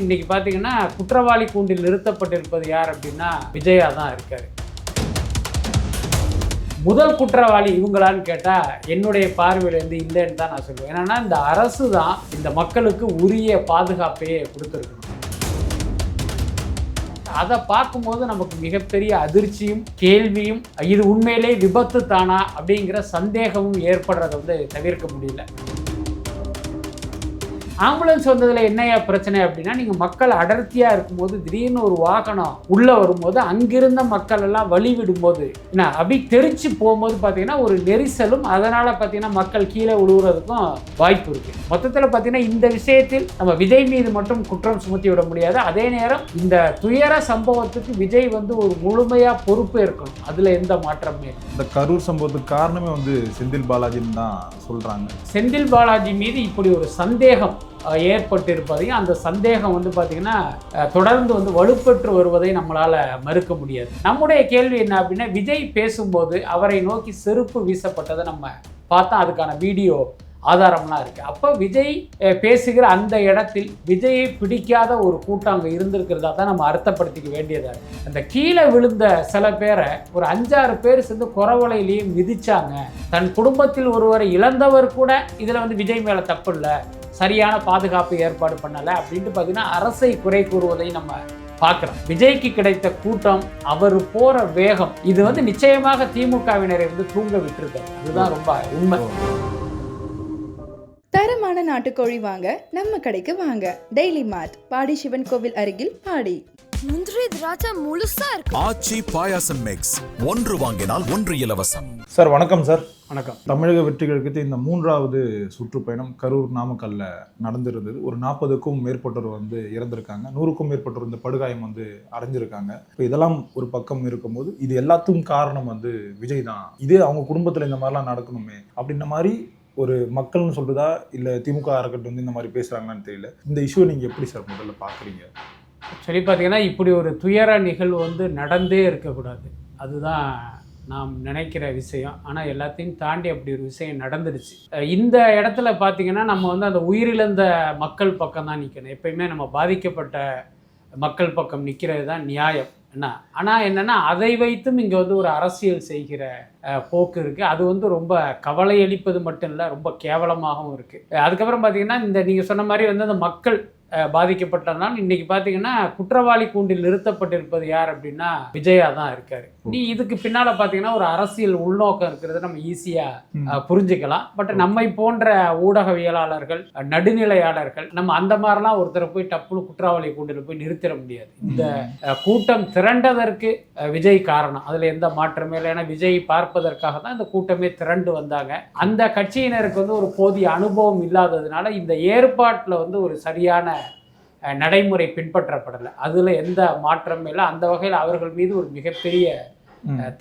இன்னைக்கு பார்த்தீங்கன்னா குற்றவாளி கூண்டில் நிறுத்தப்பட்டிருப்பது யார் அப்படின்னா விஜயா தான் இருக்காரு. முதல் குற்றவாளி இவங்களான்னு கேட்டால் என்னுடைய பார்வையிலேருந்து இல்லைன்னு தான் நான் சொல்லுவேன். என்னன்னா இந்த அரசு தான் இந்த மக்களுக்கு உரிய பாதுகாப்பையே கொடுத்துருக்கணும். அதை பார்க்கும்போது நமக்கு மிகப்பெரிய அதிர்ச்சியும் கேள்வியும் இது உண்மையிலே விபத்து தானா அப்படிங்கிற சந்தேகமும் ஏற்படுறதை வந்து தவிர்க்க முடியல. ஆம்புலன்ஸ் வந்ததுல என்னையா பிரச்சனை அப்படின்னா நீங்க மக்கள் அடர்த்தியா இருக்கும்போது திடீர்னு ஒரு வாகனம் உள்ள வரும்போது அங்கிருந்த மக்கள் எல்லாம் வழி விடும்போது என்ன அப்படி தெரிச்சு போகும்போது பாத்தீங்கன்னா ஒரு நெரிசலும் அதனால பாத்தீங்கன்னா மக்கள் கீழே விழுவுறதுக்கும் வாய்ப்பு இருக்கு. மொத்தத்தில் பார்த்தீங்கன்னா இந்த விஷயத்தில் நம்ம விஜய் மீது மட்டும் குற்றம் சுமத்தி விட முடியாது. அதே நேரம் இந்த துயர சம்பவத்துக்கு விஜய் வந்து ஒரு முழுமையா பொறுப்பு இருக்கணும். அதுல எந்த மாற்றமே. இந்த கரூர் சம்பவத்துக்கு காரணமே வந்து செந்தில் பாலாஜின்னு தான் சொல்றாங்க. செந்தில் பாலாஜி மீது இப்படி ஒரு சந்தேகம் ஏற்பட்டிருப்பதையும் அந்த சந்தேகம் வந்து பார்த்திங்கன்னா தொடர்ந்து வந்து வலுப்பெற்று வருவதை நம்மளால் மறுக்க முடியாது. நம்முடைய கேள்வி என்ன அப்படின்னா விஜய் பேசும்போது அவரை நோக்கி செருப்பு வீசப்பட்டதை நம்ம பார்த்தா அதுக்கான வீடியோ ஆதாரம்லாம் இருக்குது அப்போ விஜய் பேசுகிற அந்த இடத்தில் விஜயை பிடிக்காத ஒரு கூட்டம் அங்கே இருந்திருக்கிறதா தான் நம்ம அர்த்தப்படுத்திக்க வேண்டியதாக இருக்குது அந்த கீழே விழுந்த சில பேரை ஒரு அஞ்சாறு பேர் சேர்ந்து குறவலையிலேயே மிதிச்சாங்க. தன் குடும்பத்தில் ஒருவரை இழந்தவர் கூட இதில் வந்து விஜய் மேலே தப்பு இல்லை. சரியான பாதுகாப்பு ஏற்பாடு பண்ணலை அப்படின்ட்டு பார்த்தீங்கன்னா அரசை குறை கூறுவதை நம்ம பார்க்குறோம் விஜய்க்கு கிடைத்த கூட்டம் அவர் போகிற வேகம் இது வந்து நிச்சயமாக திமுகவினரை வந்து தூங்க விட்டுருக்காரு அதுதான் ரொம்ப உண்மை. தரமான நாட்டுக்கோழி வாங்க நம்ம கடைக்கு வாங்க. டெய்லி மார்ட் பாடி சிவன் கோவில் அருகில் பாடி. முந்திரி திராட்சை முழுசா இருக்கு. ஆச்சி பாயாசம் மிக்ஸ் ஒன்று வாங்கினால் ஒன்று இலவசம். சார் வணக்கம் சார். வணக்கம். தமிழக வெற்றிகளுக்கு இந்த மூன்றாவது சுற்றுப்பயணம் கரூர் நாமக்கல்ல நடந்திருந்தது. ஒரு நாற்பதுக்கும் மேற்பட்டோர் வந்து இறந்திருக்காங்க. நூறுக்கும் மேற்பட்டோர் இந்த படுகாயம் வந்து அடைஞ்சிருக்காங்க. இப்போ இதெல்லாம் ஒரு பக்கம் இருக்கும்போது இது எல்லாத்துக்கும் காரணம் வந்து விஜய் தான். இதே அவங்க குடும்பத்தில் இந்த மாதிரிலாம் நடக்கணுமே அப்படின்ற மாதிரி ஒரு மக்கள்னு சொல்றதா? இல்லை திமுக அறக்கட்டு வந்து இந்த மாதிரி பேசுறாங்களான்னு தெரியல. இந்த இஷ்யூ நீங்க எப்படி சார் முதல்ல பாக்குறீங்க ஆக்சுவலி பார்த்தீங்கன்னா இப்படி ஒரு துயர நிகழ்வு வந்து நடந்தே இருக்கக்கூடாது. அதுதான் நாம் நினைக்கிற விஷயம். ஆனால் எல்லாத்தையும் தாண்டி அப்படி ஒரு விஷயம் நடந்துடுச்சு. இந்த இடத்துல பார்த்தீங்கன்னா நம்ம வந்து அந்த உயிரிழந்த மக்கள் பக்கம் தான் நிற்கணும் எப்பயுமே நம்ம பாதிக்கப்பட்ட மக்கள் பக்கம் நிற்கிறது தான் நியாயம். என்ன? ஆனால் என்னென்னா அதை வைத்தும் இங்கே வந்து ஒரு அரசியல் செய்கிற போக்கு இருக்குது அது வந்து ரொம்ப கவலை அளிப்பது மட்டும் இல்லை ரொம்ப கேவலமாகவும் இருக்குது அதுக்கப்புறம் பார்த்திங்கன்னா இந்த நீங்கள் சொன்ன மாதிரி வந்து அந்த மக்கள் பாதிக்கப்பட்டதுனால இன்னைக்கு பார்த்தீங்கன்னா குற்றவாளி கூண்டில் நிறுத்தப்பட்டிருப்பது யார் அப்படின்னா விஜயா தான் இருக்காரு. நீ இதுக்கு பின்னால் பார்த்தீங்கன்னா ஒரு அரசியல் உள்நோக்கம் இருக்கிறது நம்ம ஈஸியாக புரிஞ்சுக்கலாம். பட் நம்மை போன்ற ஊடகவியலாளர்கள் நடுநிலையாளர்கள் நம்ம அந்த மாதிரிலாம் ஒருத்தரை போய் டப்புனு குற்றவாளி கூண்டில் போய் நிறுத்திட முடியாது. இந்த கூட்டம் திரண்டதற்கு விஜய் காரணம். அதில் எந்த மாற்றமே இல்லை. ஏன்னா விஜய் பார்ப்பதற்காக தான் இந்த கூட்டமே திரண்டு வந்தாங்க. அந்த கட்சியினருக்கு வந்து ஒரு போதிய அனுபவம் இல்லாததுனால இந்த ஏற்பாட்டில் வந்து ஒரு சரியான நடைமுறை பின்பற்றப்படலை. அதில் எந்த மாற்றமும் இல்லை. அந்த வகையில் அவர்கள் மீது ஒரு மிகப்பெரிய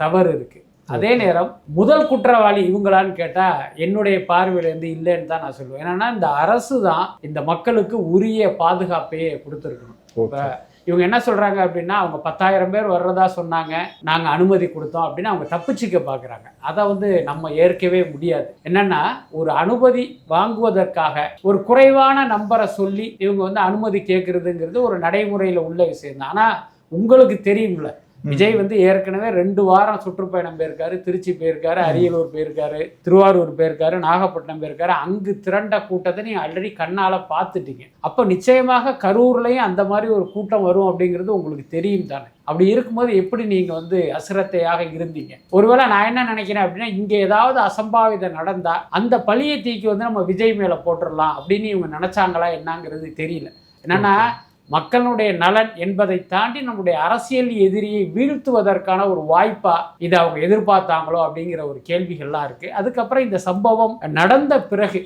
தவறு இருக்கு. அதே நேரம் முதல் குற்றவாளி இவங்களான்னு கேட்டா என்னுடைய பார்வையிலேருந்து இல்லைன்னு தான் நான் சொல்லுவேன். என்னன்னா இந்த அரசு தான் இந்த மக்களுக்கு உரிய பாதுகாப்பையே கொடுத்துருக்கணும். ஓகே. இவங்க என்ன சொல்கிறாங்க அப்படின்னா அவங்க பத்தாயிரம் பேர் வர்றதா சொன்னாங்க நாங்கள் அனுமதி கொடுத்தோம் அப்படின்னு அவங்க தப்பிச்சிக்க பார்க்குறாங்க அதை வந்து நம்ம ஏற்கவே முடியாது. என்னென்னா ஒரு அனுமதி வாங்குவதற்காக ஒரு குறைவான நம்பரை சொல்லி இவங்க வந்து அனுமதி கேட்குறதுங்கிறது ஒரு நடைமுறையில் உள்ள விஷயம் தான் ஆனால் உங்களுக்கு தெரியும்ல விஜய் வந்து ஏற்கனவே ரெண்டு வாரம் சுற்றுப்பயணம் போயிருக்காரு திருச்சி போயிருக்காரு அரியலூர் போயிருக்காரு திருவாரூர் போயிருக்காரு நாகப்பட்டினம் போயிருக்காரு. அங்கு திரண்ட கூட்டத்தை நீங்க ஆல்ரெடி கண்ணால பார்த்துட்டீங்க. அப்போ நிச்சயமாக கரூர்லயும் அந்த மாதிரி ஒரு கூட்டம் வரும் அப்படிங்கிறது உங்களுக்கு தெரியும் தானே? அப்படி இருக்கும்போது எப்படி நீங்க வந்து அசிரத்தையாக இருந்தீங்க? ஒருவேளை நான் என்ன நினைக்கிறேன் அப்படின்னா இங்க ஏதாவது அசம்பாவிதம் நடந்தா அந்த பழியை தீக்கி வந்து நம்ம விஜய் மேல போட்டுடலாம் அப்படின்னு இவங்க நினைச்சாங்களா என்னங்கிறது தெரியல. என்னன்னா மக்களுடைய நலன் என்பதை தாண்டி நம்முடைய அரசியல் எதிரியை வீழ்த்துவதற்கான ஒரு வாய்ப்பா இதை அவங்க எதிர்பார்த்தாங்களோ அப்படிங்கிற ஒரு கேள்விகள்லாம் இருக்கு. அதுக்கப்புறம் இந்த சம்பவம் நடந்த பிறகு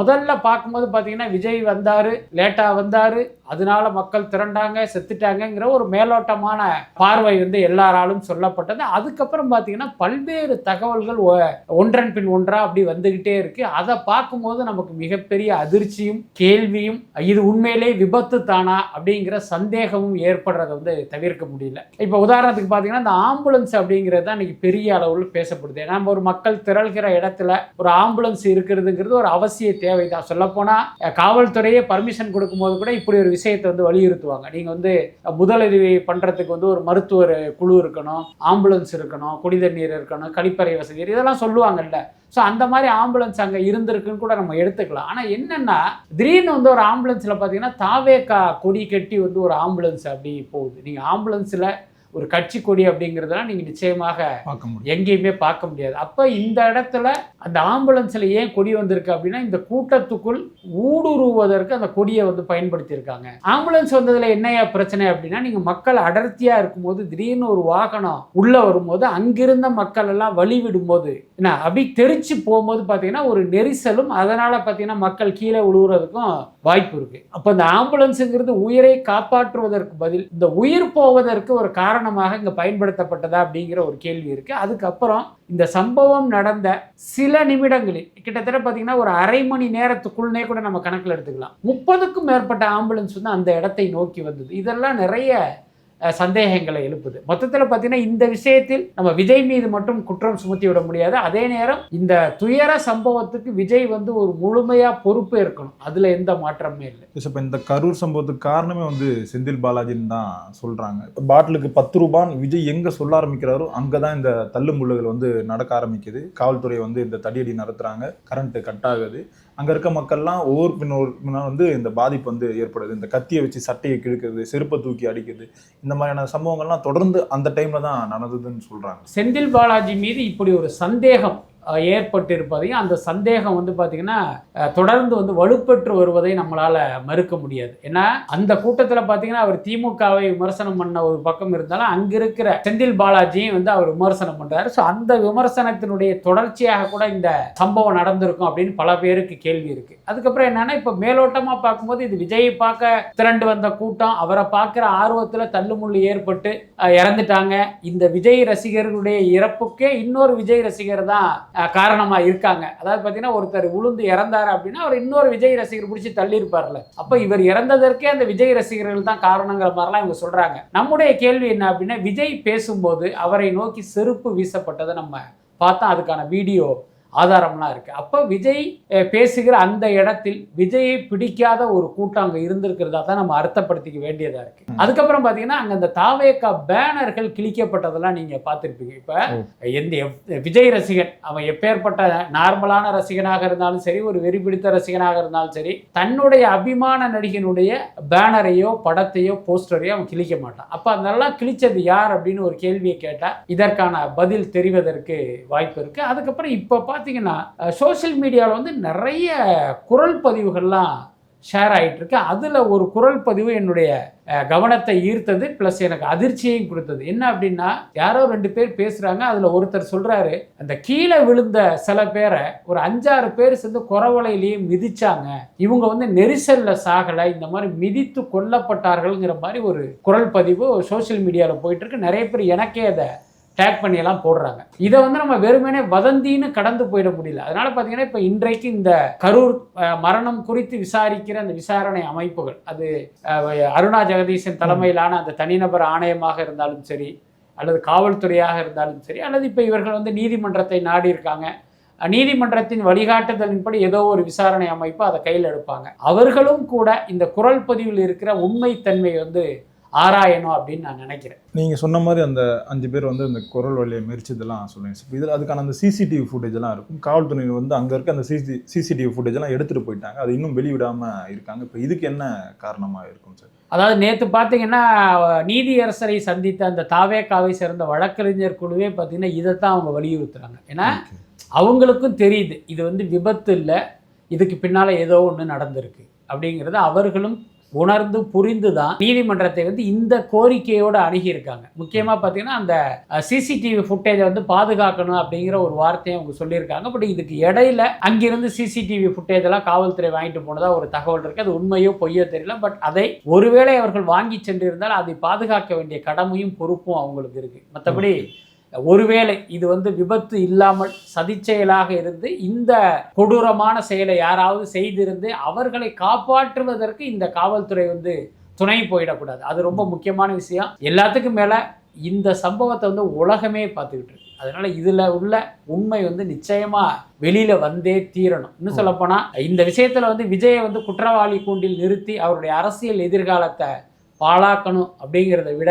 முதல்ல பார்க்கும்போது பார்த்தீங்கன்னா விஜய் வந்தாரு லேட்டா வந்தாரு அதனால மக்கள் திரண்டாங்க செத்துட்டாங்கங்கிற ஒரு மேலோட்டமான பார்வை வந்து எல்லாராலும் சொல்லப்பட்டது. அதுக்கப்புறம் பார்த்தீங்கன்னா பல்வேறு தகவல்கள் ஒ- ஒன்றன் பின் ஒன்றா அப்படி வந்துகிட்டே இருக்கு. அதை பார்க்கும்போது நமக்கு மிகப்பெரிய அதிர்ச்சியும் கேள்வியும் இது உண்மையிலே விபத்து தானா அப்படிங்கிற சந்தேகமும் ஏற்படுறதை வந்து தவிர்க்க முடியல. இப்போ உதாரணத்துக்கு பார்த்தீங்கன்னா இந்த ஆம்புலன்ஸ் அப்படிங்கிறது தான் இன்னைக்கு பெரிய அளவில் பேசப்படுது. ஏன்னா நம்ம ஒரு மக்கள் திரள்கிற இடத்துல ஒரு ஆம்புலன்ஸ் இருக்கிறதுங்கிறது ஒரு அவசிய தேவை தான் சொல்லப்போனால் காவல்துறையே பர்மிஷன் கொடுக்கும்போது கூட இப்படி ஒரு விஷயத்தை வந்து வலியுறுத்துவாங்க. நீங்கள் வந்து முதலுதவி பண்ணுறதுக்கு வந்து ஒரு மருத்துவர் குழு இருக்கணும் ஆம்புலன்ஸ் இருக்கணும் குடிதண்ணீர் இருக்கணும் கழிப்பறை வசதி இதெல்லாம் சொல்லுவாங்கல்ல. ஸோ அந்த மாதிரி ஆம்புலன்ஸ் அங்கே இருந்திருக்குன்னு கூட நம்ம எடுத்துக்கலாம். ஆனால் என்னென்னா திடீர்னு வந்து ஒரு ஆம்புலன்ஸில் பார்த்தீங்கன்னா தாவேக்கா கொடி கட்டி வந்து ஒரு ஆம்புலன்ஸ் அப்படி போகுது. நீங்கள் ஆம்புலன்ஸில் ஒரு கட்சி கொடி அப்படிங்கிறதெல்லாம் நீங்கள் நிச்சயமாக பார்க்க முடியும். எங்கேயுமே பார்க்க முடியாது. அப்போ இந்த இடத்துல அந்த ஆம்புலன்ஸில் ஏன் கொடி வந்திருக்கு அப்படின்னா இந்த கூட்டத்துக்குள் ஊடுருவதற்கு அந்த கொடியை வந்து பயன்படுத்தியிருக்காங்க. ஆம்புலன்ஸ் வந்ததில் என்னையா பிரச்சனை அப்படின்னா நீங்கள் மக்கள் அடர்த்தியாக இருக்கும்போது திடீர்னு ஒரு வாகனம் உள்ளே வரும்போது அங்கிருந்த மக்கள் எல்லாம் வழி விடும்போது என்ன அப்படி தெரிச்சு போகும்போது பார்த்தீங்கன்னா ஒரு நெரிசலும் அதனால் பார்த்தீங்கன்னா மக்கள் கீழே விழுவுறதுக்கும் வாய்ப்பு இருக்கு. அப்போ இந்த ஆம்புலன்ஸுங்கிறது உயிரை காப்பாற்றுவதற்கு பதில் இந்த உயிர் போவதற்கு ஒரு காரணமாக இங்கே பயன்படுத்தப்பட்டதா அப்படிங்கிற ஒரு கேள்வி இருக்கு. அதுக்கப்புறம் இந்த சம்பவம் நடந்த சில நிமிடங்களில் கிட்டத்தட்ட பார்த்தீங்கன்னா ஒரு அரை மணி நேரத்துக்குள்ளே கூட நம்ம கணக்கில் எடுத்துக்கலாம். முப்பதுக்கும் மேற்பட்ட ஆம்புலன்ஸ் வந்து அந்த இடத்தை நோக்கி வந்தது. இதெல்லாம் நிறைய சந்தேகங்களை எழுப்புது. மொத்தத்தில் பார்த்தீங்கன்னா இந்த விஷயத்தில் நம்ம விஜய் மீது மட்டும் குற்றம் சுமத்தி விட முடியாது. அதே நேரம் இந்த துயர சம்பவத்துக்கு விஜய் வந்து ஒரு முழுமையா பொறுப்பு இருக்கணும். அதுல எந்த மாற்றமே இல்லை. இப்போ இந்த கரூர் சம்பவத்துக்கு காரணமே வந்து செந்தில் பாலாஜின்னு தான் சொல்றாங்க. பாட்டிலுக்கு பத்து ரூபான்னு விஜய் எங்க சொல்ல ஆரம்பிக்கிறாரோ அங்கதான் இந்த தள்ளுமுள்ளுகள் வந்து நடக்க ஆரம்பிக்குது. காவல்துறை வந்து இந்த தடியடி நடத்துறாங்க. கரண்ட் கட் ஆகுது. அங்கே இருக்க மக்கள்லாம் ஒவ்வொரு பின் ஒரு பின்னா வந்து இந்த பாதிப்பு வந்து ஏற்படுது. இந்த கத்தியை வச்சு சட்டையை கிழக்கிறது செருப்பை தூக்கி அடிக்கிறது இந்த மாதிரியான சம்பவங்கள்லாம் தொடர்ந்து அந்த டைமில் தான் நடந்ததுன்னு சொல்கிறாங்க செந்தில் பாலாஜி மீது இப்படி ஒரு சந்தேகம் ஏற்பட்டிருப்பதையும் அந்த சந்தேகம் வந்து பார்த்திங்கன்னா தொடர்ந்து வந்து வலுப்பெற்று வருவதை நம்மளால் மறுக்க முடியாது. ஏன்னா அந்த கூட்டத்தில் பார்த்தீங்கன்னா அவர் திமுகவை விமர்சனம் பண்ண ஒரு பக்கம் இருந்தாலும் அங்கே இருக்கிற செந்தில் பாலாஜியும் வந்து அவர் விமர்சனம் பண்ணுறாரு ஸோ அந்த விமர்சனத்தினுடைய தொடர்ச்சியாக கூட இந்த சம்பவம் நடந்திருக்கும் அப்படின்னு பல பேருக்கு கேள்வி இருக்குது அதுக்கப்புறம் என்னென்னா இப்போ மேலோட்டமாக பார்க்கும்போது இது விஜயை பார்க்க திரண்டு வந்த கூட்டம். அவரை பார்க்குற ஆர்வத்தில் தள்ளுமுள்ளு ஏற்பட்டு இறந்துட்டாங்க. இந்த விஜய் ரசிகர்களுடைய இறப்புக்கே இன்னொரு விஜய் ரசிகர் தான் காரணமாக இருக்காங்க. அதாவது பார்த்தீங்கன்னா ஒருத்தர் உளுந்து இறந்தாரு அப்படின்னா அவர் இன்னொரு விஜய் ரசிகர் பிடிச்சி தள்ளி இருப்பார்ல அப்போ இவர் இறந்ததற்கே அந்த விஜய் ரசிகர்கள் தான் காரணங்கிற மாதிரிலாம் இவங்க சொல்கிறாங்க நம்முடைய கேள்வி என்ன அப்படின்னா விஜய் பேசும்போது அவரை நோக்கி செருப்பு வீசப்பட்டதை நம்ம பார்த்தா அதுக்கான வீடியோ ஆதாரம்லாம் இருக்கு. அப்போ விஜய் பேசுகிற அந்த இடத்தில் விஜயை பிடிக்காத ஒரு கூட்டம் அங்கே இருந்திருக்கிறதா தான் நம்ம அர்த்தப்படுத்திக்க வேண்டியதா இருக்கு. அதுக்கப்புறம் பார்த்தீங்கன்னா அங்கே அந்த தாவேக்கா பேனர்கள் கிழிக்கப்பட்டதெல்லாம் நீங்க பார்த்துருப்பீங்க. இப்போ எந்த விஜய் ரசிகன் அவன் எப்பேற்பட்ட நார்மலான ரசிகனாக இருந்தாலும் சரி ஒரு வெறி பிடித்த ரசிகனாக இருந்தாலும் சரி தன்னுடைய அபிமான நடிகனுடைய பேனரையோ படத்தையோ போஸ்டரையோ அவன் கிழிக்க மாட்டான். அப்போ அதெல்லாம் கிழிச்சது யார் அப்படின்னு ஒரு கேள்வியை கேட்டால் இதற்கான பதில் தெரிவதற்கு வாய்ப்பு இருக்கு. அதுக்கப்புறம் இப்போ பார்த்தீங்கன்னா சோஷியல் மீடியாவில் வந்து நிறைய குரல் பதிவுகள்லாம் ஷேர் ஆகிட்டுருக்கு அதில் ஒரு குரல் பதிவு என்னுடைய கவனத்தை ஈர்த்தது ப்ளஸ் எனக்கு அதிர்ச்சியையும் கொடுத்தது. என்ன அப்படின்னா யாரோ ரெண்டு பேர் பேசுகிறாங்க அதில் ஒருத்தர் சொல்கிறாரு அந்த கீழே விழுந்த சில பேரை ஒரு அஞ்சாறு பேர் சேர்ந்து குறவலையிலேயே மிதிச்சாங்க. இவங்க வந்து நெரிசலில் சாகலை இந்த மாதிரி மிதித்து கொல்லப்பட்டார்கள்ங்கிற மாதிரி ஒரு குரல் பதிவு சோஷியல் மீடியாவில் போயிட்டுருக்கு நிறைய பேர் எனக்கே அதை டேக் பண்ணி எல்லாம் போடுறாங்க. இதை வந்து நம்ம வெறுமனே வதந்தின்னு கடந்து போயிட முடியல. அதனால பார்த்தீங்கன்னா இப்போ இன்றைக்கு இந்த கரூர் மரணம் குறித்து விசாரிக்கிற அந்த விசாரணை அமைப்புகள் அது அருணா ஜெகதீசன் தலைமையிலான அந்த தனிநபர் ஆணையமாக இருந்தாலும் சரி அல்லது காவல்துறையாக இருந்தாலும் சரி அல்லது இப்போ இவர்கள் வந்து நீதிமன்றத்தை நாடி இருக்காங்க நீதிமன்றத்தின் வழிகாட்டுதலின்படி ஏதோ ஒரு விசாரணை அமைப்பு அதை கையில் எடுப்பாங்க. அவர்களும் கூட இந்த குரல் பதிவில் இருக்கிற உண்மைத்தன்மை வந்து ஆராயணும் அப்படின்னு நான் நினைக்கிறேன். நீங்க சொன்ன மாதிரி அந்த அஞ்சு பேர் வந்து அந்த குரல் வழியை மெரிச்சதெல்லாம் சொல்லுங்க இதில் அதுக்கான அந்த சிசிடிவி ஃபுட்டேஜ் எல்லாம் இருக்கும். காவல்துறை வந்து அங்க இருக்க அந்த சிசி சிசிடிவி ஃபுட்டேஜ் எல்லாம் எடுத்துட்டு போயிட்டாங்க. அது இன்னும் வெளிவிடாம இருக்காங்க. இப்போ இதுக்கு என்ன காரணமா இருக்கும் சார்? அதாவது நேற்று பார்த்தீங்கன்னா நீதியரசரை சந்தித்த அந்த தாவேக்காவை சேர்ந்த வழக்கறிஞர் குழுவே பார்த்தீங்கன்னா இதைத்தான் அவங்க வலியுறுத்துறாங்க. ஏன்னா அவங்களுக்கும் தெரியுது இது வந்து விபத்து இல்லை இதுக்கு பின்னால் ஏதோ ஒன்று நடந்திருக்கு அப்படிங்கிறது அவர்களும் உணர்ந்து புரிந்து தான் நீதிமன்றத்தை வந்து இந்த கோரிக்கையோடு அணுகியிருக்காங்க. முக்கியமாக பார்த்தீங்கன்னா அந்த சிசிடிவி ஃபுட்டேஜை வந்து பாதுகாக்கணும் அப்படிங்கிற ஒரு வார்த்தையை அவங்க சொல்லியிருக்காங்க. பட் இதுக்கு இடையில அங்கிருந்து சிசிடிவி ஃபுட்டேஜெல்லாம் காவல்துறை வாங்கிட்டு போனதாக ஒரு தகவல் இருக்கு. அது உண்மையோ பொய்யோ தெரியல. பட் அதை ஒருவேளை அவர்கள் வாங்கி சென்றிருந்தால் அதை பாதுகாக்க வேண்டிய கடமையும் பொறுப்பும் அவங்களுக்கு இருக்கு. மற்றபடி ஒருவேளை இது வந்து விபத்து இல்லாமல் சதிச்செயலாக இருந்து இந்த கொடூரமான செயலை யாராவது செய்திருந்து அவர்களை காப்பாற்றுவதற்கு இந்த காவல்துறை வந்து துணை போயிடக்கூடாது. அது ரொம்ப முக்கியமான விஷயம். எல்லாத்துக்கும் மேலே இந்த சம்பவத்தை வந்து உலகமே பார்த்துக்கிட்டு இருக்கு. அதனால இதில் உள்ள உண்மை வந்து நிச்சயமாக வெளியில் வந்தே தீரணும். இன்னும் சொல்லப்போனால் இந்த விஷயத்தில் வந்து விஜயை வந்து குற்றவாளி கூண்டில் நிறுத்தி அவருடைய அரசியல் எதிர்காலத்தை பாழாக்கணும் அப்படிங்கிறத விட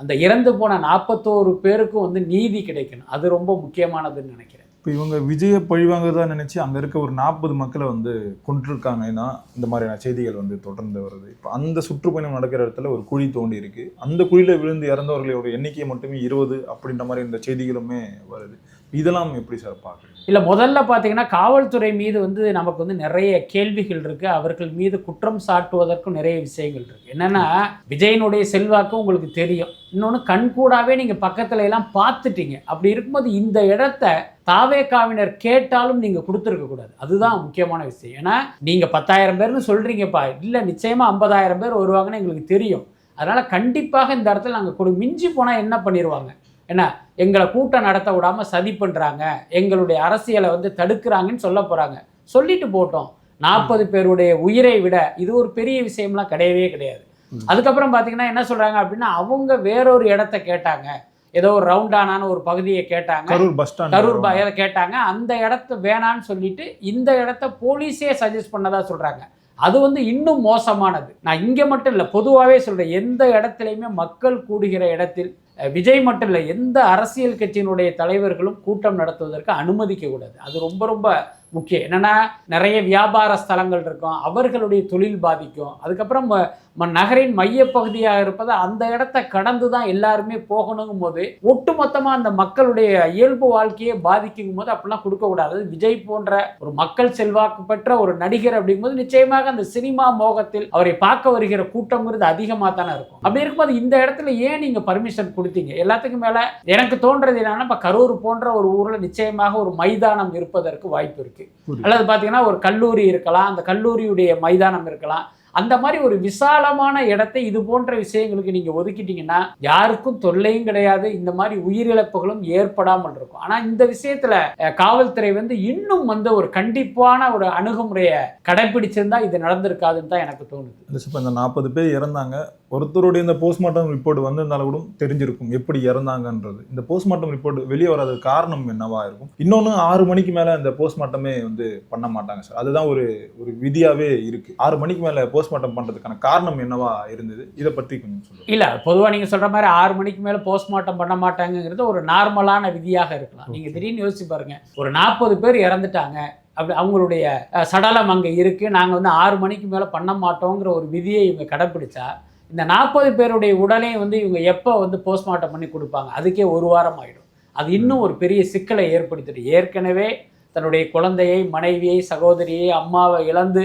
அந்த இறந்து போன நாற்பத்தோரு பேருக்கும் வந்து நீதி கிடைக்கணும். அது ரொம்ப முக்கியமானதுன்னு நினைக்கிறேன். இப்போ இவங்க விஜய பழிவாங்கதா நினைச்சு அங்க இருக்க ஒரு நாற்பது மக்களை வந்து கொண்டிருக்காங்கன்னா இந்த மாதிரியான செய்திகள் வந்து தொடர்ந்து வருது. இப்போ அந்த சுற்றுப்பயணம் நடக்கிற இடத்துல ஒரு குழி தோண்டி இருக்கு. அந்த குழியில விழுந்து இறந்தவர்களோட எண்ணிக்கை மட்டுமே இருபது அப்படின்ற மாதிரி இந்த செய்திகளுமே வருது. இதெல்லாம் எப்படி சார் பார்க்குறீங்க? இல்லை முதல்ல பார்த்தீங்கன்னா காவல்துறை மீது வந்து நமக்கு வந்து நிறைய கேள்விகள் இருக்கு. அவர்கள் மீது குற்றம் சாட்டுவதற்கும் நிறைய விஷயங்கள் இருக்கு. என்னன்னா விஜயனுடைய செல்வாக்கு உங்களுக்கு தெரியும். இன்னொன்று கண்கூடாவே நீங்கள் பக்கத்துல எல்லாம் பார்த்துட்டீங்க. அப்படி இருக்கும்போது இந்த இடத்த தாவேக்காவினர் கேட்டாலும் நீங்கள் கொடுத்துருக்க கூடாது. அதுதான் முக்கியமான விஷயம். ஏன்னா நீங்கள் பத்தாயிரம் பேர்னு சொல்கிறீங்கப்பா இல்லை நிச்சயமாக ஐம்பதாயிரம் பேர் வருவாங்கன்னு எங்களுக்கு தெரியும். அதனால் கண்டிப்பாக இந்த இடத்துல நாங்கள் கொடு மிஞ்சி போனால் என்ன பண்ணிடுவாங்க என்ன எங்களை கூட்டம் நடத்த விடாமல் சதி பண்ணுறாங்க எங்களுடைய அரசியலை வந்து தடுக்கிறாங்கன்னு சொல்ல போகிறாங்க சொல்லிட்டு போட்டோம். நாற்பது பேருடைய உயிரை விட இது ஒரு பெரிய விஷயம்லாம் கிடையவே கிடையாது. அதுக்கப்புறம் பார்த்தீங்கன்னா என்ன சொல்கிறாங்க அப்படின்னா அவங்க வேறொரு இடத்த கேட்டாங்க. ஏதோ ஒரு ரவுண்டானான ஒரு பகுதியை கேட்டாங்க. கரூர் பஸ் ஸ்டாண்ட் கரூர் பாயை கேட்டாங்க. அந்த இடத்த வேணான்னு சொல்லிட்டு இந்த இடத்த போலீஸே சஜஸ்ட் பண்ணதா சொல்றாங்க. அது வந்து இன்னும் மோசமானது. நான் இங்கே மட்டும் இல்லை பொதுவாகவே சொல்கிறேன் எந்த இடத்துலையுமே மக்கள் கூடுகிற இடத்தில் விஜய் மட்டும் இல்லை எந்த அரசியல் கட்சியினுடைய தலைவர்களும் கூட்டம் நடத்துவதற்கு அனுமதிக்க கூடாது அது ரொம்ப ரொம்ப முக்கியம். என்னென்னா நிறைய வியாபார ஸ்தலங்கள் இருக்கும். அவர்களுடைய தொழில் பாதிக்கும். அதுக்கப்புறம் ம- ம- நகரின் மையப்பகுதியாக இருப்பதை அந்த இடத்த கடந்து தான் எல்லாருமே போகணுங்கும் போது ஒட்டுமொத்தமாக அந்த மக்களுடைய இயல்பு வாழ்க்கையை பாதிக்குங்கும் போது அப்படிலாம் கொடுக்கக்கூடாது. விஜய் போன்ற ஒரு மக்கள் செல்வாக்கு பெற்ற ஒரு நடிகர் அப்படிங்கும்போது நிச்சயமாக அந்த சினிமா மோகத்தில் அவரை பார்க்க வருகிற கூட்டம்ங்கிறது அதிகமாக தானே இருக்கும். அப்படி இருக்கும்போது இந்த இடத்துல ஏன் நீங்கள் பர்மிஷன் கொடுத்தீங்க? எல்லாத்துக்கும் மேலே எனக்கு தோன்றது என்னன்னா இப்போ கரூர் போன்ற ஒரு ஊரில் நிச்சயமாக ஒரு மைதானம் இருப்பதற்கு வாய்ப்பு இருக்குது இருக்குது அல்லது பார்த்தீங்கன்னா ஒரு கல்லூரி இருக்கலாம் அந்த கல்லூரியுடைய மைதானம் இருக்கலாம். அந்த மாதிரி ஒரு விசாலமான இடத்தை இது போன்ற விஷயங்களுக்கு நீங்கள் ஒதுக்கிட்டீங்கன்னா யாருக்கும் தொல்லையும் கிடையாது. இந்த மாதிரி உயிரிழப்புகளும் ஏற்படாமல் இருக்கும். ஆனால் இந்த விஷயத்தில் காவல்துறை வந்து இன்னும் வந்து ஒரு கண்டிப்பான ஒரு அணுகுமுறையை கடைபிடிச்சிருந்தா இது நடந்திருக்காதுன்னு தான் எனக்கு தோணுது. இந்த இப்போ இந்த நாற்பது பேர் இறந்தாங்க. ஒருத்தருடைய இந்த போஸ்ட்மார்ட்டம் ரிப்போர்ட் வந்திருந்தாலும் கூட தெரிஞ்சிருக்கும் எப்படி இறந்தாங்கன்றது. இந்த போஸ்ட்மார்ட்டம் ரிப்போர்ட் வெளியே வராத காரணம் என்னவா இருக்கும்? இன்னொன்று ஆறு மணிக்கு மேலே இந்த போஸ்ட்மார்ட்டமே வந்து பண்ண மாட்டாங்க சார். அதுதான் ஒரு ஒரு விதியாகவே இருக்குது ஆறு மணிக்கு மேலே போஸ்ட்மார்ட்டம் பண்றதுக்கான காரணம் என்னவா இருந்தது? இதை பத்தி கொஞ்சம் சொல்லுங்க. இல்ல பொதுவா நீங்க சொல்ற மாதிரி ஆறு மணிக்கு மேல போஸ்ட்மார்ட்டம் பண்ண மாட்டாங்கங்கிறது ஒரு நார்மலான விதியாக இருக்கலாம். நீங்க திடீர்னு யோசிச்சு பாருங்க ஒரு நாற்பது பேர் இறந்துட்டாங்க அப்படி அவங்களுடைய சடலம் அங்கே இருக்கு நாங்க வந்து ஆறு மணிக்கு மேல பண்ண மாட்டோங்கிற ஒரு விதியை இவங்க கடைப்பிடிச்சா இந்த நாற்பது பேருடைய உடலையும் வந்து இவங்க எப்போ வந்து போஸ்ட்மார்ட்டம் பண்ணி கொடுப்பாங்க? அதுக்கே ஒரு வாரம் ஆயிடும். அது இன்னும் ஒரு பெரிய சிக்கலை ஏற்படுத்திட்டு ஏற்கனவே தன்னுடைய குழந்தையை மனைவியை சகோதரியை அம்மாவை இழந்து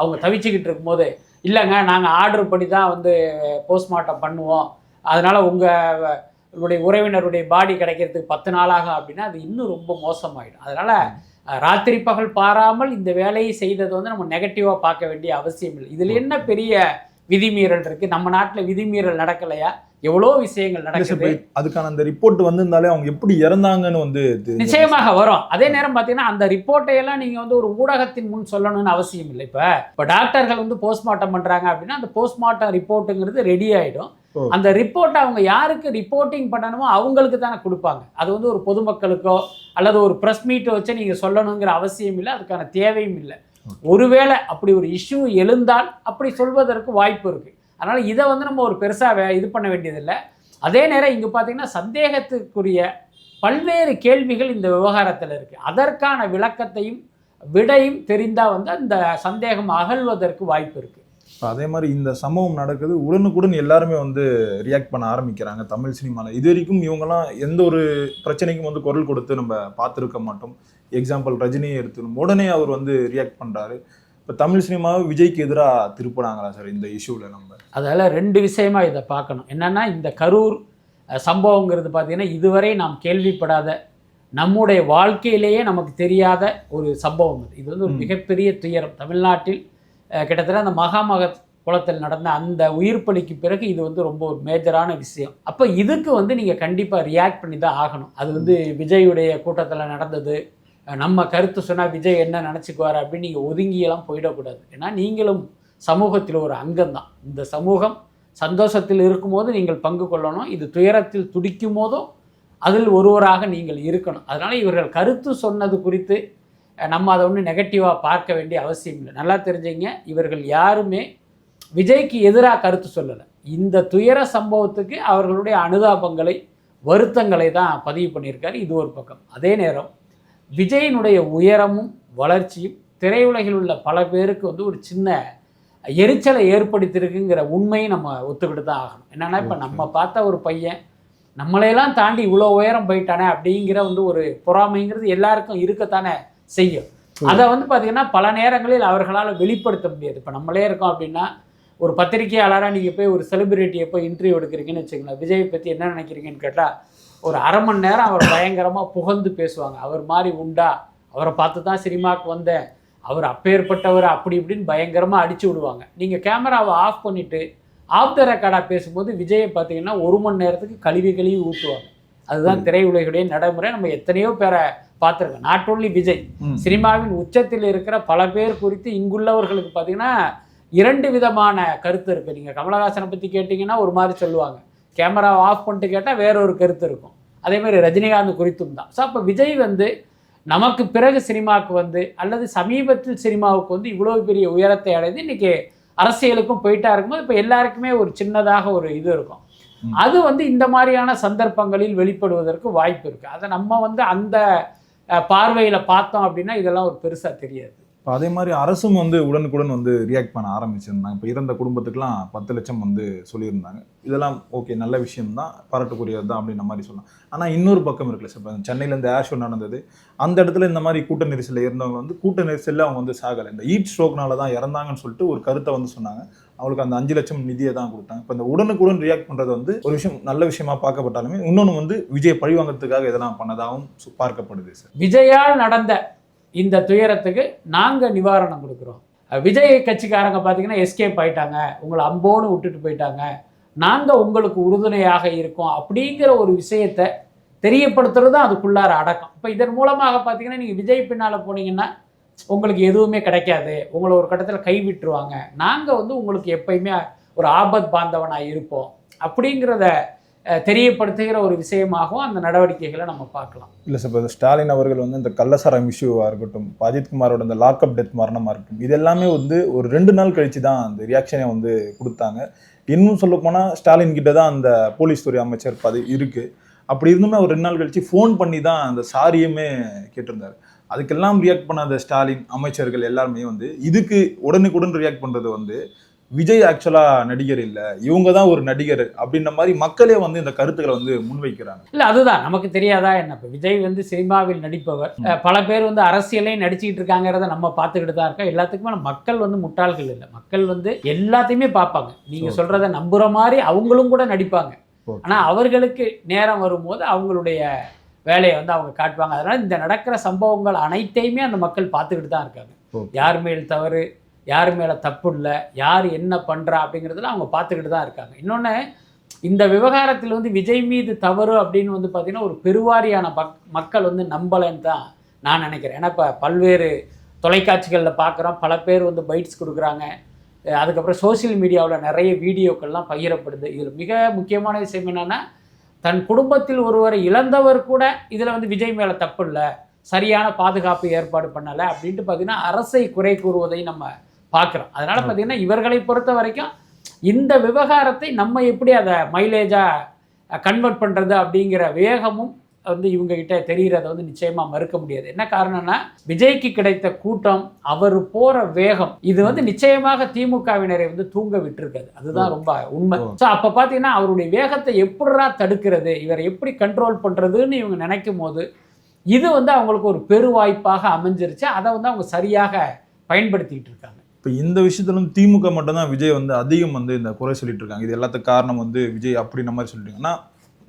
அவங்க தவிச்சுக்கிட்டு இருக்கும்போது இல்லைங்க நாங்கள் ஆர்டர் பண்ணி தான் வந்து போஸ்ட்மார்ட்டம் பண்ணுவோம். அதனால் உங்கள் உங்களுடைய உறவினருடைய பாடி கிடைக்கிறதுக்கு பத்து நாளாகும் அப்படின்னா அது இன்னும் ரொம்ப மோசமாயிடும். அதனால் ராத்திரி பகல் பாராமல் இந்த வேலையை செய்தது வந்து நம்ம நெகட்டிவாக பார்க்க வேண்டிய அவசியம் இல்லை. இதில் என்ன பெரிய விதிமீறல் இருக்குது நம்ம நாட்டில் விதிமீறல் நடக்கலையா? எவ்வளோ விஷயங்கள் நடக்குது? அதுக்கான அந்த ரிப்போர்ட் வந்திருந்தாலே அவங்க எப்படி இறந்தாங்கன்னு வந்து. நிச்சயமாக வரும். அதே நேரம் பார்த்தீங்கன்னா அந்த ரிப்போர்ட்டை எல்லாம் நீங்கள் வந்து ஒரு ஊடகத்தின் முன் சொல்லணும்னு அவசியம் இல்லை. இப்போ இப்போ டாக்டர்கள் வந்து போஸ்ட்மார்ட்டம் பண்ணுறாங்க அப்படின்னா அந்த போஸ்ட்மார்ட்டம் ரிப்போர்ட்டுங்கிறது ரெடி ஆகிடும். அந்த ரிப்போர்ட்டை அவங்க யாருக்கு ரிப்போர்ட்டிங் பண்ணணுமோ அவங்களுக்கு தானே கொடுப்பாங்க. அது வந்து ஒரு பொதுமக்களுக்கோ அல்லது ஒரு ப்ரெஸ் மீட்டை வச்சு நீங்கள் சொல்லணுங்கிற அவசியம் இல்லை. அதுக்கான தேவையும் இல்லை. ஒருவேளை அப்படி ஒரு இஷ்யூ எழுந்தால் அப்படி சொல்வதற்கு வாய்ப்பு இருக்குது அதனால் இதை வந்து நம்ம ஒரு பெருசாக இது பண்ண வேண்டியதில்லை. அதே நேரம் இங்கே பார்த்தீங்கன்னா சந்தேகத்துக்குரிய பல்வேறு கேள்விகள் இந்த விவகாரத்தில் இருக்குது அதற்கான விளக்கத்தையும் விடையும் தெரிந்தால் வந்து அந்த சந்தேகம் அகழ்வதற்கு வாய்ப்பு இருக்குது இப்ப அதே மாதிரி இந்த சம்பவம் நடக்குது உடனுக்குடன் எல்லாருமே வந்து ரியாக்ட் பண்ண ஆரம்பிக்கிறாங்க தமிழ் சினிமாவில் இது வரைக்கும் இவங்கெல்லாம் எந்த ஒரு பிரச்சனைக்கும் வந்து குரல் கொடுத்து நம்ம பார்த்துருக்க மாட்டோம். எக்ஸாம்பிள் ரஜினியை எடுத்துக்கணும். உடனே அவர் வந்து ரியாக்ட் பண்ணுறாரு இப்போ தமிழ் சினிமாவை விஜய்க்கு எதிராக திருப்பினாங்களா சார் இந்த இஷ்யூவில் நம்ம? அதால் ரெண்டு விஷயமா இதை பார்க்கணும். என்னன்னா இந்த கரூர் சம்பவங்கிறது பார்த்தீங்கன்னா இதுவரை நாம் கேள்விப்படாத நம்முடைய வாழ்க்கையிலேயே நமக்கு தெரியாத ஒரு சம்பவம் இது இது வந்து ஒரு. மிகப்பெரிய துயரம். தமிழ்நாட்டில் கிட்டத்தட்ட அந்த மகாமக குளத்தில் நடந்த அந்த உயிர் பலிக்கு பிறகு இது வந்து ரொம்ப ஒரு மேஜரான விஷயம். அப்போ இதுக்கு வந்து நீங்கள் கண்டிப்பாக ரியாக்ட் பண்ணி தான் ஆகணும். அது வந்து விஜயுடைய கூட்டத்தில் நடந்தது. நம்ம கருத்து சொன்னால் விஜய் என்ன நினச்சிக்குவார் அப்படின்னு நீங்கள் ஒதுங்கியெல்லாம் போயிடக்கூடாது. ஏன்னா நீங்களும் சமூகத்தில் ஒரு அங்கம்தான். இந்த சமூகம் சந்தோஷத்தில் இருக்கும்போது நீங்கள் பங்கு கொள்ளணும். இது துயரத்தில் துடிக்கும் போதும் அதில் ஒருவராக நீங்கள் இருக்கணும். அதனால் இவர்கள் கருத்து சொன்னது குறித்து நம்ம அதை ஒன்றும் நெகட்டிவாக பார்க்க வேண்டிய அவசியம் இல்லை. நல்லா தெரிஞ்சுங்க இவர்கள் யாருமே விஜய்க்கு எதிராக கருத்து சொல்லலை. இந்த துயர சம்பவத்துக்கு அவர்களுடைய அனுதாபங்களை வருத்தங்களை தான் பதிவு பண்ணியிருக்காரு. இது ஒரு பக்கம். அதே நேரம் விஜயினுடைய உயரமும் வளர்ச்சியும் திரையுலகில் உள்ள பல பேருக்கு வந்து ஒரு சின்ன எரிச்சலை ஏற்படுத்தியிருக்குங்கிற உண்மையை நம்ம ஒத்துக்கிட்டு தான் ஆகணும். என்னன்னா இப்போ. நம்ம பார்த்த ஒரு பையன் நம்மளையெல்லாம் தாண்டி இவ்வளோ உயரம் போயிட்டானே அப்படிங்கிற வந்து ஒரு பொறாமைங்கிறது எல்லாருக்கும் இருக்கத்தானே செய்யும். அதை வந்து பார்த்தீங்கன்னா பல நேரங்களில் அவர்களால் வெளிப்படுத்த முடியாது. இப்போ நம்மளே இருக்கோம் அப்படின்னா ஒரு பத்திரிகையாளராக நீங்கள் போய் ஒரு செலிபிரிட்டியை போய் இன்டர்வியூ எடுக்கிறீங்கன்னு வச்சுக்கோங்களேன் விஜய் பற்றி என்ன நினைக்கிறீங்கன்னு கேட்டால் ஒரு அரை மணி நேரம் அவர் பயங்கரமாக புகழ்ந்து பேசுவாங்க. அவர் மாதிரி உண்டா? அவரை பார்த்து தான் சினிமாவுக்கு வந்தேன். அவர் அப்பேற்பட்டவர் அப்படி இப்படின்னு பயங்கரமாக அடிச்சு விடுவாங்க. நீங்கள் கேமராவை ஆஃப் பண்ணிவிட்டு ஆஃப் த ரெக்கார்டாக பேசும்போது விஜயை பார்த்தீங்கன்னா ஒரு மணி நேரத்துக்கு கழுவி கழுவி ஊற்றுவாங்க அதுதான் திரையுலகுடைய நடைமுறை. நம்ம எத்தனையோ பேரை பார்த்துருக்கோம். Not only Vijay. சினிமாவின் உச்சத்தில் இருக்கிற பல பேர் குறித்து இங்குள்ளவர்களுக்கு பார்த்தீங்கன்னா இரண்டு விதமான கருத்து இருக்குது நீங்கள் கமலஹாசனை பற்றி கேட்டிங்கன்னா ஒரு மாதிரி சொல்லுவாங்க. கேமராவை ஆஃப் பண்ணிட்டு கேட்டால் வேற ஒரு கருத்து இருக்கும். அதே மாதிரி ரஜினிகாந்த் குறித்தும் தான். ஸோ அப்போ விஜய் வந்து நமக்கு பிறகு சினிமாவுக்கு வந்து அல்லது சமீபத்தில் சினிமாவுக்கு வந்து இவ்வளோ பெரிய உயரத்தை அடைந்து இன்னைக்கு அரசியலுக்கும் போயிட்டா இருக்கும்போது இப்போ எல்லாருக்குமே ஒரு சின்னதாக ஒரு இது இருக்கும். அது வந்து இந்த மாதிரியான சந்தர்ப்பங்களில் வெளிப்படுவதற்கு வாய்ப்பு இருக்குது அதை நம்ம வந்து அந்த பார்வையில் பார்த்தோம் அப்படின்னா இதெல்லாம் ஒரு பெருசாக தெரியாது. இப்போ அதே மாதிரி அரசும் வந்து உடனுக்குடன் வந்து ரியாக்ட் பண்ண ஆரம்பிச்சிருந்தாங்க. இப்போ இறந்த குடும்பத்துக்குலாம் பத்து லட்சம் வந்து சொல்லியிருந்தாங்க. இதெல்லாம் ஓகே நல்ல விஷயம் தான் பாராட்டுக்குரியது தான் அப்படின்ற மாதிரி சொல்லலாம் ஆனால் இன்னொரு பக்கம் இருக்குல்ல சார் இப்போ சென்னையில் இந்த ஏர் ஷோ நடந்தது. அந்த இடத்துல இந்த மாதிரி கூட்ட நெரிசலில் இருந்தவங்க வந்து கூட்ட நெரிசலில் அவங்க வந்து சாகலை. இந்த ஈட் ஸ்ட்ரோக்னால தான் இறந்தாங்கன்னு சொல்லிட்டு ஒரு கருத்தை வந்து சொன்னாங்க. அவளுக்கு அந்த அஞ்சு லட்சம் நிதியை தான் கொடுத்தாங்க. இப்போ இந்த உடனுக்குடன் ரியாக்ட் பண்ணுறது வந்து ஒரு விஷயம் நல்ல விஷயமா பார்க்கப்பட்டாலுமே இன்னொன்று வந்து விஜய் பழிவாங்கிறதுக்காக இதெல்லாம் பண்ணதாகவும் சு- பார்க்கப்படுது சார் விஜயால் நடந்த இந்த துயரத்துக்கு நாங்கள் நிவாரணம் கொடுக்குறோம். விஜய் கட்சிக்காரங்க பார்த்தீங்கன்னா எஸ்கேப் ஆயிட்டாங்க. உங்களை அம்போன்னு விட்டுட்டு போயிட்டாங்க. நாங்கள் உங்களுக்கு உறுதுணையாக இருக்கோம் அப்படிங்கிற ஒரு விஷயத்தை தெரியப்படுத்துறது தான் அதுக்குள்ளார அடக்கம். இப்போ இதன் மூலமாக பார்த்தீங்கன்னா நீங்கள் விஜய் பின்னால் போனீங்கன்னா உங்களுக்கு எதுவுமே கிடைக்காது. உங்களை ஒரு கட்டத்தில் கைவிட்டுருவாங்க நாங்கள் வந்து உங்களுக்கு எப்பயுமே ஒரு ஆபத் பாந்தவனாக இருப்போம். அப்படிங்கிறத தெரியப்படுத்துகிற ஒரு விஷயமாகவும் அந்த நடவடிக்கைகளை நம்ம பார்க்கலாம். இல்லை சார் இப்போ ஸ்டாலின் அவர்கள் வந்து இந்த கள்ளசாரம் இஷ்யூவாக இருக்கட்டும் இப்போ அஜித்குமாரோட இந்த லாக்அப் டெத் மரணமாக இருக்கட்டும் இது எல்லாமே வந்து ஒரு ரெண்டு நாள் கழிச்சு தான் அந்த ரியாக்ஷனை வந்து கொடுத்தாங்க. இன்னும் சொல்ல போனால் ஸ்டாலின் கிட்ட தான் அந்த போலீஸ் துறை அமைச்சர் பதவி இருக்குது அப்படி இருந்துமே ஒரு ரெண்டு நாள் கழித்து ஃபோன் பண்ணி தான் அந்த சாரியுமே கேட்டிருந்தார். அதுக்கெல்லாம் ரியாக்ட் பண்ணாத ஸ்டாலின் அமைச்சர்கள் எல்லாருமே வந்து இதுக்கு உடனுக்குடன் ரியாக்ட் பண்ணுறது வந்து விஜய் ஆக்சுவலாக நடிகர் இல்லை. இவங்க தான் ஒரு நடிகர் அப்படின்ற மாதிரி மக்களே வந்து இந்த கருத்துக்களை வந்து முன்வைக்கிறாங்க. இல்லை அதுதான். நமக்கு தெரியாதா என்ன? இப்போ விஜய் வந்து சினிமாவில் நடிப்பவர். பல பேர் வந்து அரசியலையும் நடிச்சுக்கிட்டு இருக்காங்கிறத நம்ம பார்த்துக்கிட்டு தான் இருக்கோம். எல்லாத்துக்குமே மக்கள் வந்து முட்டாள்கள் இல்லை. மக்கள் வந்து எல்லாத்தையுமே பார்ப்பாங்க. நீங்கள் Okay. சொல்கிறத நம்புகிற மாதிரி அவங்களும் கூட நடிப்பாங்க. ஆனால் அவர்களுக்கு நேரம் வரும்போது அவங்களுடைய வேலையை வந்து அவங்க காட்டுவாங்க. அதனால் இந்த நடக்கிற சம்பவங்கள் அனைத்தையுமே அந்த மக்கள் பார்த்துக்கிட்டு தான் இருக்காங்க. யார் மேல் தவறு யார் மேலே தப்பு இல்லை யார் என்ன பண்ணுறா அப்படிங்கிறதுல அவங்க பார்த்துக்கிட்டு தான் இருக்காங்க. இன்னொன்று இந்த விவகாரத்தில் வந்து விஜய் மீது தவறு அப்படின்னு வந்து பார்த்திங்கன்னா ஒரு பெருவாரியான மக் மக்கள் வந்து நம்பலைன்னு தான் நான் நினைக்கிறேன். ஏன்னா இப்போ பல்வேறு தொலைக்காட்சிகளில் பார்க்குறோம் பல பேர் வந்து பைட்ஸ் கொடுக்குறாங்க. அதுக்கப்புறம் சோஷியல் மீடியாவில் நிறைய வீடியோக்கள்லாம் பகிரப்படுது. இதில் மிக முக்கியமான விஷயம் என்னென்னா தன் குடும்பத்தில் ஒருவரை இழந்தவர் கூட இதில் வந்து விஜய் மேலே தப்பு இல்லை சரியான பாதுகாப்பு ஏற்பாடு பண்ணலை அப்படின்ட்டு பார்த்தீங்கன்னா அரசை குறை கூறுவதை நம்ம பார்க்குறோம். அதனால் பார்த்தீங்கன்னா இவர்களை பொறுத்த வரைக்கும் இந்த விவகாரத்தை நம்ம எப்படி அதை மைலேஜாக கன்வெர்ட் பண்ணுறது அப்படிங்கிற வேகமும் வந்து இவங்க கிட்ட தெரிகிறத வந்து நிச்சயமாக மறுக்க முடியாது. என்ன காரணம்னா விஜய்க்கு கிடைத்த கூட்டம் அவர் போகிற வேகம் இது வந்து நிச்சயமாக திமுகவினரை வந்து தூங்க விட்டுருக்காது. அதுதான் ரொம்ப உண்மை. ஸோ அப்போ பார்த்தீங்கன்னா அவருடைய வேகத்தை எப்படிரா தடுக்கிறது இவரை எப்படி கண்ட்ரோல் பண்ணுறதுன்னு இவங்க நினைக்கும் போது இது வந்து அவங்களுக்கு ஒரு பெருவாய்ப்பாக அமைஞ்சிருச்சு. அதை வந்து அவங்க சரியாக பயன்படுத்திக்கிட்டு இருக்காங்க. இப்போ இந்த விஷயத்துல வந்து திமுக மட்டும்தான் விஜய் வந்து அதிகம் வந்து இந்த குறை சொல்லிட்டு இருக்காங்க. இது எல்லாத்துக்கும் காரணம் வந்து விஜய் அப்படின்ற மாதிரி சொல்லிட்டு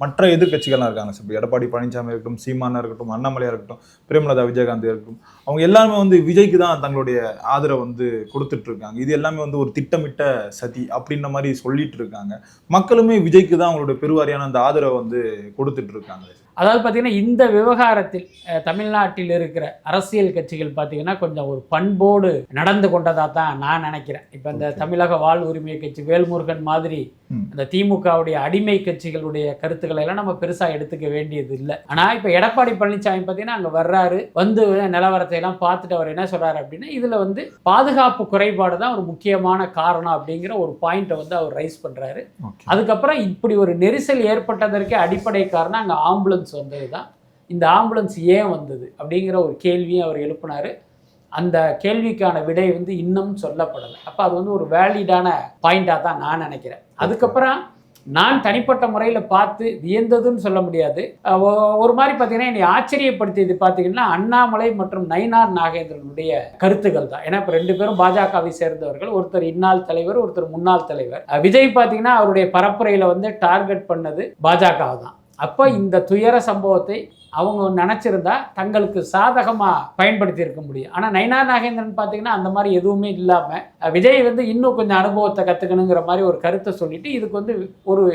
மற்ற எதிர்கட்சிகள்லாம் இருக்காங்க. சார் இப்போ எடப்பாடி பழனிசாமி இருக்கட்டும் சீமானா இருக்கட்டும் அண்ணாமலையா இருக்கட்டும் பிரேமலதா விஜயகாந்த் இருக்கட்டும் அவங்க எல்லாருமே வந்து விஜய்க்கு தான் தங்களுடைய ஆதரவு வந்து கொடுத்துட்டு இருக்காங்க. இது எல்லாமே வந்து ஒரு திட்டமிட்ட சதி அப்படின்ற மாதிரி சொல்லிட்டு இருக்காங்க. மக்களுமே விஜய்க்கு தான் அவங்களுடைய பெருவாரியான அந்த ஆதரவை வந்து கொடுத்துட்டு இருக்காங்க. அதாவது பார்த்தீங்கன்னா இந்த விவகாரத்தில் தமிழ்நாட்டில் இருக்கிற அரசியல் கட்சிகள் பார்த்தீங்கன்னா கொஞ்சம் ஒரு பண்போடு நடந்து கொண்டதாக தான் நான் நினைக்கிறேன் இப்போ இந்த. தமிழக வாழ் உரிமை கட்சி வேல்முருகன் மாதிரி ம். இந்த திமுகவுடைய அடிமை கட்சிகளுடைய கருத்துக்களை எல்லாம் நம்ம பெருசாக எடுத்துக்க வேண்டியது இல்லை ஆனால் இப்போ எடப்பாடி பழனிசாமி பார்த்தீங்கன்னா அங்கே வர்றாரு வந்து நிலவரத்தை எல்லாம் பார்த்துட்டு அவர் என்ன சொல்றாரு அப்படின்னா இதில் வந்து பாதுகாப்பு குறைபாடு தான் ஒரு முக்கியமான காரணம் அப்படிங்கிற ஒரு பாயிண்ட்டை வந்து அவர் ரைஸ் பண்ணுறாரு அதுக்கப்புறம் இப்படி ஒரு நெரிசல் ஏற்பட்டதற்கு அடிப்படை காரணம் அங்கே ஆம்புலன்ஸ் வந்தது தான் இந்த ஆம்புலன்ஸ் ஏன் வந்தது அப்படிங்கிற ஒரு கேள்வியும் அவர் எழுப்பினார். அந்த கேள்விக்கான விடை வந்து இன்னும் சொல்லப்படலை. அப்போ அது வந்து ஒரு வேலிடான பாயிண்டாக தான் நான் நினைக்கிறேன். அதுக்கப்புறம் நான் தனிப்பட்ட முறையில் பார்த்து வியந்ததுன்னு சொல்ல முடியாது. ஒ- ஒரு மாதிரி பார்த்தீங்கன்னா என்னை ஆச்சரியப்படுத்தியது பார்த்தீங்கன்னா அண்ணாமலை மற்றும் நயினார் நாகேந்திரனுடைய கருத்துக்கள் தான். ஏன்னா இப்போ ரெண்டு பேரும் பாஜகவை சேர்ந்தவர்கள். ஒருத்தர் இந்நாள் தலைவர் ஒருத்தர் முன்னாள் தலைவர். விஜய் பார்த்தீங்கன்னா அவருடைய பரப்புரையில் வந்து டார்கெட் பண்ணது பாஜக தான். அப்போ இந்த துயர சம்பவத்தை அவங்க நினச்சிருந்தா தங்களுக்கு சாதகமாக பயன்படுத்தி இருக்க முடியும். ஆனால் நைனா நாகேந்திரன் பார்த்தீங்கன்னா அந்த மாதிரி எதுவுமே இல்லாமல் விஜய் வந்து இன்னும் கொஞ்சம் அனுபவத்தை கற்றுக்கணுங்கிற மாதிரி ஒரு கருத்தை சொல்லிட்டு இதுக்கு வந்து ஒரு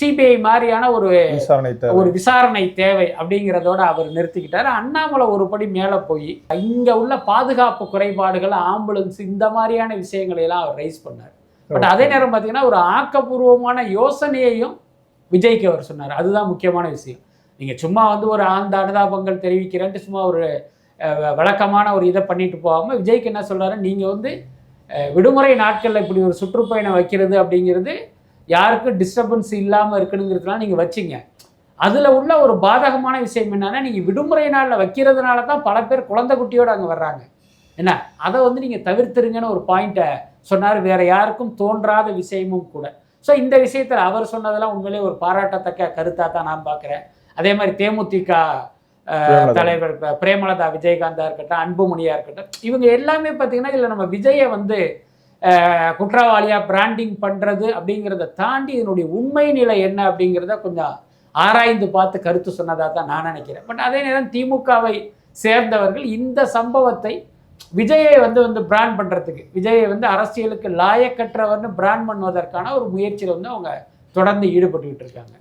சிபிஐ மாதிரியான ஒரு விசாரணை ஒரு விசாரணை தேவை அப்படிங்கிறதோட அவர் நிறுத்திக்கிட்டாரு. அண்ணாமலை ஒரு படி மேலே போய் இங்கே உள்ள பாதுகாப்பு குறைபாடுகள் ஆம்புலன்ஸ் இந்த மாதிரியான விஷயங்களை எல்லாம் அவர் ரைஸ் பண்ணார். பட் அதே நேரம் பார்த்தீங்கன்னா ஒரு ஆக்கப்பூர்வமான யோசனையையும் விஜய்க்கு அவர் சொன்னார். அதுதான் முக்கியமான விஷயம். நீங்கள் சும்மா வந்து ஒரு ஆழ்ந்த அனுதாபங்கள் தெரிவிக்கிறேன்ட்டு சும்மா ஒரு வழக்கமான விளக்கமான ஒரு இதை பண்ணிட்டு போகாமல் விஜய்க்கு என்ன சொல்கிறாரு நீங்கள் வந்து விடுமுறை நாட்களில் இப்படி ஒரு சுற்றுப்பயணம் வைக்கிறது அப்படிங்கிறது யாருக்கும் டிஸ்டர்பன்ஸ் இல்லாமல் இருக்கணுங்கிறதுலாம் நீங்கள் வச்சிங்க. அதில் உள்ள ஒரு பாதகமான விஷயம் என்னன்னா நீங்கள் விடுமுறை நாளில் வைக்கிறதுனால தான் பல பேர் குழந்தை குட்டியோடு அங்கே வர்றாங்க. என்ன? அதை வந்து நீங்கள் தவிர்த்துருங்கன்னு ஒரு பாயிண்ட்டை சொன்னார். வேறு யாருக்கும் தோன்றாத விஷயமும் கூட. ஸோ இந்த விஷயத்தில் அவர் சொன்னதெல்லாம் உண்மையிலே ஒரு பாராட்டத்தக்க கருத்தாக தான் நான் பார்க்குறேன் அதே மாதிரி தேமுதிக. தலைவர் பிரேமலதா விஜயகாந்தா இருக்கட்டும் அன்புமணியா இருக்கட்டும் இவங்க எல்லாமே பார்த்தீங்கன்னா இதில் நம்ம விஜயை வந்து அஹ், குற்றவாளியா பிராண்டிங் பண்றது அப்படிங்கிறத தாண்டி இதனுடைய உண்மை நிலை என்ன அப்படிங்கிறத கொஞ்சம் ஆராய்ந்து பார்த்து கருத்து சொன்னதாக தான் நான் நினைக்கிறேன் பட் அதே நேரம் திமுகவை சேர்ந்தவர்கள் இந்த சம்பவத்தை விஜயை வந்து வந்து பிராண்ட் பண்ணுறதுக்கு விஜயை வந்து அரசியலுக்கு லாயக்கற்றவர்னு பிராண்ட் பண்ணுவதற்கான ஒரு முயற்சியில் வந்து அவங்க தொடர்ந்து ஈடுபட்டுக்கிட்டு இருக்காங்க.